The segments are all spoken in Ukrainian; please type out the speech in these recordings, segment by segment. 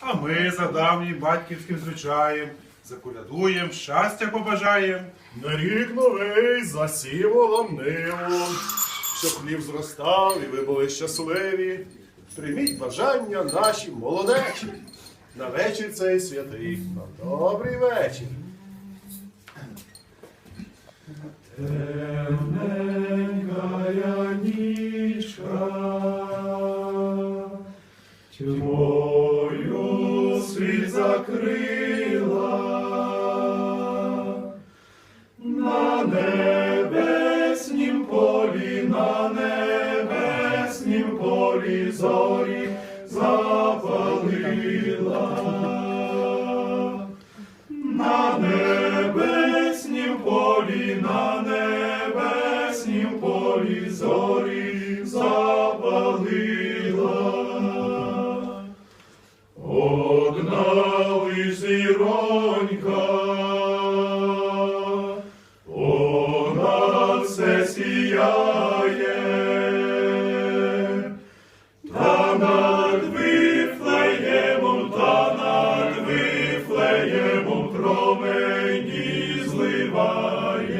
А ми за давнім батьківським звичаєм заколядуєм, щастя побажаєм. На рік новий засіволом ниву, щоб хліб зростав і ви були щасливі. Прийміть бажання наші молодечі. На вечір цей святий. На добрий вечір. Закрила. На небеснім полі, на небеснім полі зорі запалила. На небеснім полі, на небеснім полі зорі запалила. Зіронька, вона все сіяє, та над вифлеємом, та над вифлеємом промені зливає.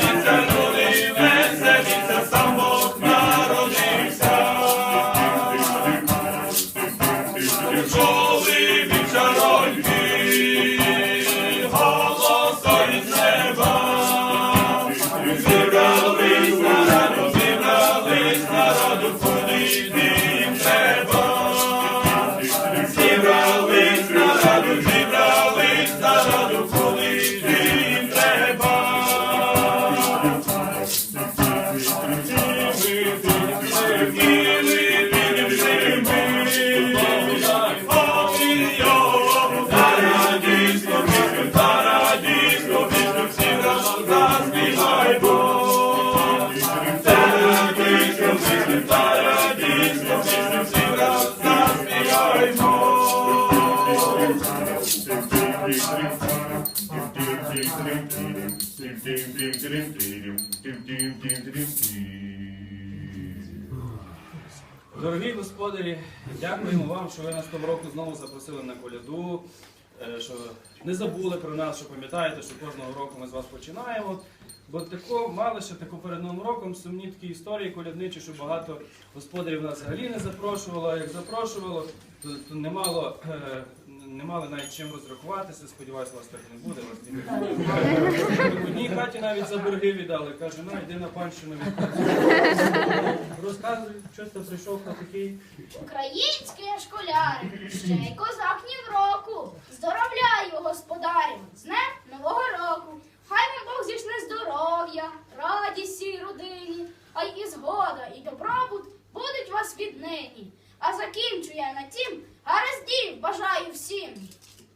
Коли вічароньки голосом з неба, зібрались народу, зібрались народу, куди їм треба. Дорогі господарі, дякуємо вам, що ви нас того року знову запросили на коляду, е, що не забули про нас, що пам'ятаєте, що кожного року ми з вас починаємо. Бо тако мали ще таку перед Новим роком сумні такі історії колядничі, що багато господарів нас взагалі не запрошувало. А як запрошувало, то, то не мало. е, Не мали навіть чим розрахуватися, сподіваюся, вас так не буде. Вас В одній хаті навіть за борги віддали. Каже, на йди на панщину відказуй. Розказуй, що ти прийшов на такий. Український я школяр, ще й козак ні в року. Здоровляю, господарю, з днем нового року. Хай вам Бог зішне здоров'я, радість цій родині, а й і згода, і добробут будуть вас віднині. А закінчу я на тім, гараздів бажаю всім.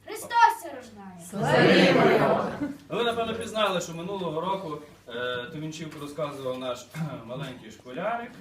Христос рождає. рождає. Ви, напевно, пізнали, що минулого року е, Тумінчівку розказував наш маленький школярик.